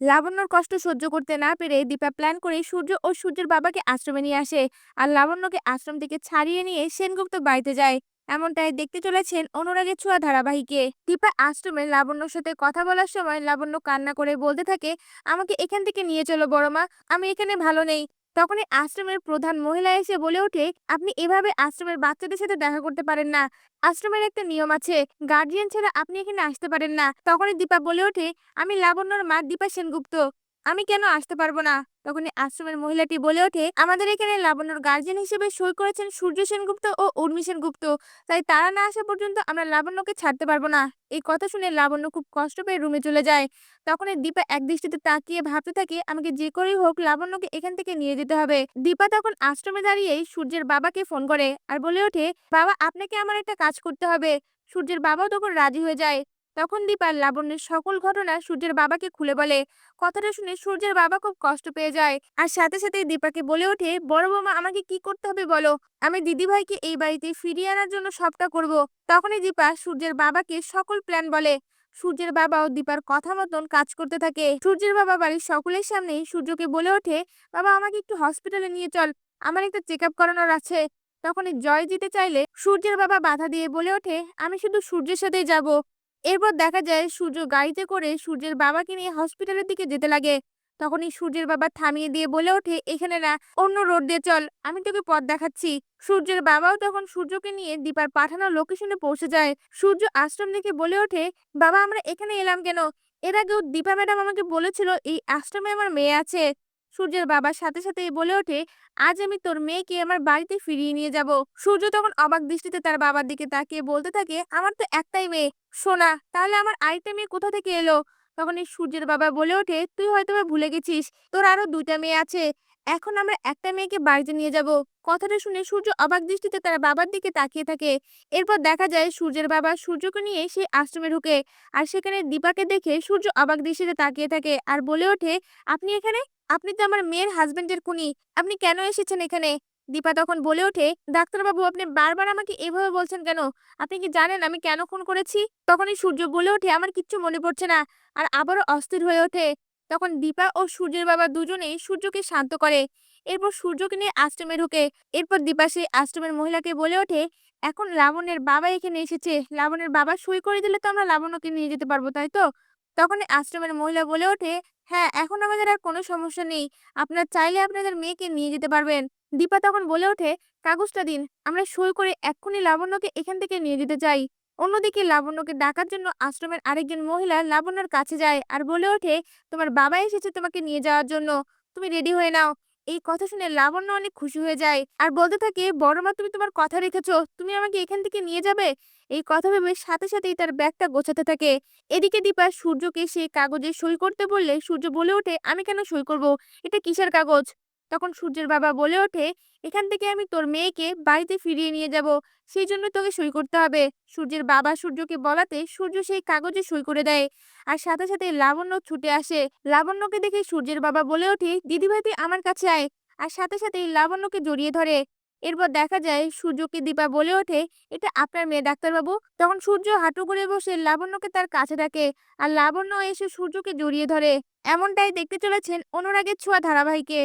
লাবণ্যর কষ্ট সহ্য করতে না পেরে দীপা প্ল্যান করে সূর্য ও সূর্যের বাবাকে আশ্রমে নিয়ে আসে। আর লাবণ্যকে আশ্রম থেকে ছাড়িয়ে নিয়ে সেনগুপ্ত বাড়িতে যায়। এমনটাই দেখতে চলেছেন অনুরাগের ছোঁয়া ধারাবাহিকে। দীপা আশ্রমে লাবণ্যর সাথে কথা বলার সময় লাবণ্য কান্না করে বলতে থাকে, আমাকে এখান থেকে নিয়ে চলো বড় মা, আমি এখানে ভালো নেই। তখনই আশ্রমের প্রধান মহিলা এসে বলে ওঠে, আপনি এভাবে আশ্রমের বাচ্চাদের সাথে দেখা করতে পারেন না। আশ্রমের একটা নিয়ম আছে গার্জিয়ান ছাড়া আপনি এখানে আসতে পারেন না। তখনই দীপা বলে ওঠে, আমি লাবণ্যর মা দীপা সেনগুপ্ত। আমি কেন আসতে পারব না? তখনই আশ্রমের মহিলাটি বলে ওঠে, আমাদের এখানে লাবণ্যর গার্জিয়ান হিসেবে সই করেছেন সূর্য সেনগুপ্ত ও উর্মি সেনগুপ্ত। তাই তারা না আসা পর্যন্ত আমরা লাবণ্যকে ছাড়তে পারব না। এই কথা শুনে লাবণ্য খুব কষ্ট পেয়ে রুমে চলে যায়। তখনই দীপা একদৃষ্টিতে তাকিয়ে ভাবতে থাকে, আমাকে যে করেই হোক লাবণ্যকে এখান থেকে নিয়ে যেতে হবে। দীপা তখন আশ্রমে দাঁড়িয়েই সূর্যের বাবাকে ফোন করে আর বলে ওঠে, বাবা, আপনাকে আমার একটা কাজ করতে হবে। সূর্যের বাবাও তখন রাজি হয়ে যায়। তখন দীপা লাবণ্যের সকল ঘটনা সূর্যের বাবাকে খুলে বলে। কথাটা শুনে সূর্যের বাবা খুব কষ্ট পেয়ে যায়। আর সাথে সাথে দীপাকে বলে ওঠে, বড় বৌমা, আমাকে কি করতে হবে বলো? আমি দিদিভাইকে এই বাড়িতে ফিরিয়ে আনার জন্য সবটা করব। তখনই দীপা সূর্যের বাবাকে সকল প্ল্যান বলে। সূর্যের বাবা ও দীপার কথা মতন কাজ করতে থাকে। সূর্যের বাবা বাড়ির সকলের সামনেই সূর্যকে বলে ওঠে, বাবা, আমাকে একটু হসপিটালে নিয়ে চল। আমার একটা চেক আপ করানোর আছে। তখনই জয় দিতে চাইলে সূর্যের বাবা বাধা দিয়ে বলে ওঠে, আমি শুধু সূর্যের সাথেই যাব। এরপর দেখা যায় সূর্য গাড়িতে করে সূর্যের বাবাকে নিয়ে হসপিটালের দিকে যেতে লাগে। তখনই সূর্যের বাবা থামিয়ে দিয়ে বলে ওঠে, এখানে না, অন্য রোড দিয়ে চল, আমি তোকে পথ দেখাচ্ছি। সূর্যের বাবাও তখন সূর্যকে নিয়ে দীপার পাঠানো লোকেশনে পৌঁছে যায়। সূর্য আশ্রম দেখে বলে ওঠে, বাবা, আমরা এখানে এলাম কেন? এর আগেও দীপা ম্যাডাম আমাকে বলেছিল, এই আশ্রমে আমার মেয়ে আছে। সূর্যের বাবার সাথে সাথে বলে ওঠে, আজ আমি তোর মেয়েকে আমার বাড়িতে ফিরিয়ে নিয়ে যাব। সূর্য তখন অবাক দৃষ্টিতে তার বাবার দিকে তাকিয়ে বলতে থাকে, আমার তো একটাই মেয়ে, সোনা, তাহলে আমার আরেকটা মেয়ে কোথা থেকে এলো? তখন এই সূর্যের বাবা বলে ওঠে, তুই হয়তো ভুলে গেছিস, তোর আরও দুইটা মেয়ে আছে, এখন আমরা একটা মেয়েকে বাড়িতে নিয়ে যাব। কথাটা শুনে সূর্য অবাক দৃষ্টিতে তার বাবার দিকে তাকিয়ে থাকে। এরপর দেখা যায় সূর্যের বাবা সূর্যকে নিয়ে সেই আশ্রমে ঢুকে, আর সেখানে দীপাকে দেখে সূর্য অবাক দৃষ্টিতে তাকিয়ে থাকে আর বলে ওঠে, আপনি এখানে? আপনি তো আমার মেয়ের হাজবেন্ডের খুনি। আপনি কেন এসেছেন এখানে? দীপা তখন বলে ওঠে, ডাক্তারবাবু, আপনি বারবার আমাকে এভাবে বলছেন কেন? আপনি কি জানেন আমি কেন খুন করেছি? তখনই সূর্য বলে ওঠে, আমার কিচ্ছু মনে পড়ছে না। আর আবারও অস্থির হয়ে ওঠে। তখন দীপা ও সূর্যের বাবা দুজনেই সূর্যকে শান্ত করে। এরপর সূর্যকে নিয়ে আশ্রমে ঢোকে। এরপর দীপা সেই আশ্রমের মহিলাকে বলে ওঠে, এখন লাবণের বাবা এখানে এসেছে। লাবণের বাবা সই করে দিলে তো আমরা লাবণ্যকে নিয়ে যেতে পারব, তাই তো? তখন আশ্রমের মহিলা বলে ওঠে হ্যাঁ এখন আমাদের আর কোনো সমস্যা নেই। আপনার চাইলে আপনাদের মেয়েকে নিয়ে যেতে পারবেন। দীপা তখন বলে ওঠে, কাগজটা দিন, আমরা সই করে এক্ষুনি লাবণ্যকে এখান থেকে নিয়ে যেতে চাই। অন্যদিকে লাবণ্যকে ডাকার জন্য আশ্রমের আরেকজন মহিলা লাবণ্যর কাছে যায় আর বলে ওঠে, তোমার বাবা এসেছে তোমাকে নিয়ে যাওয়ার জন্য। তুমি রেডি হয়ে নাও। এই কথা শুনে লাবণ্য অনেক খুশি হয়ে যায়। আর বলতে থাকে, বড় মা, তুমি তোমার কথা রেখেছো। তুমি আমাকে এখান থেকে নিয়ে যাবে? এই কথা ভেবে সাথে সাথেই তার ব্যাগটা গোছাতে থাকে। এদিকে দীপা সূর্যকে সেই কাগজে সই করতে বললে সূর্য বলে ওঠে, আমি কেন সই করব? এটা কিসের কাগজ? তখন সূর্যের বাবা বলে ওঠে, এখান থেকে আমি তোর মেয়েকে বাড়িতে ফিরিয়ে নিয়ে যাব, সেই জন্য তোকে সই করতে হবে। সূর্যের বাবা সূর্যকে বলাতে সূর্য সেই কাগজে সই করে দেয়। আর সাথে সাথে লাবণ্য ছুটে আসে। লাবণ্যকে দেখে সূর্যের বাবা বলে ওঠে, দিদিভাই, তুই আমার কাছে আয়। আর সাথে সাথেই লাবণ্যকে জড়িয়ে ধরে। এরপর দেখা যায়, সূর্যকে দীপা বলে ওঠে, এটা আপনার মেয়ে, ডাক্তারবাবু। তখন সূর্য হাঁটু করে বসে লাবণ্যকে তার কাছে ডাকে। আর লাবণ্য এসে সূর্যকে জড়িয়ে ধরে। এমনটাই দেখতে চলেছেন অনুরাগের ছোঁয়া ধারাবাহিকে।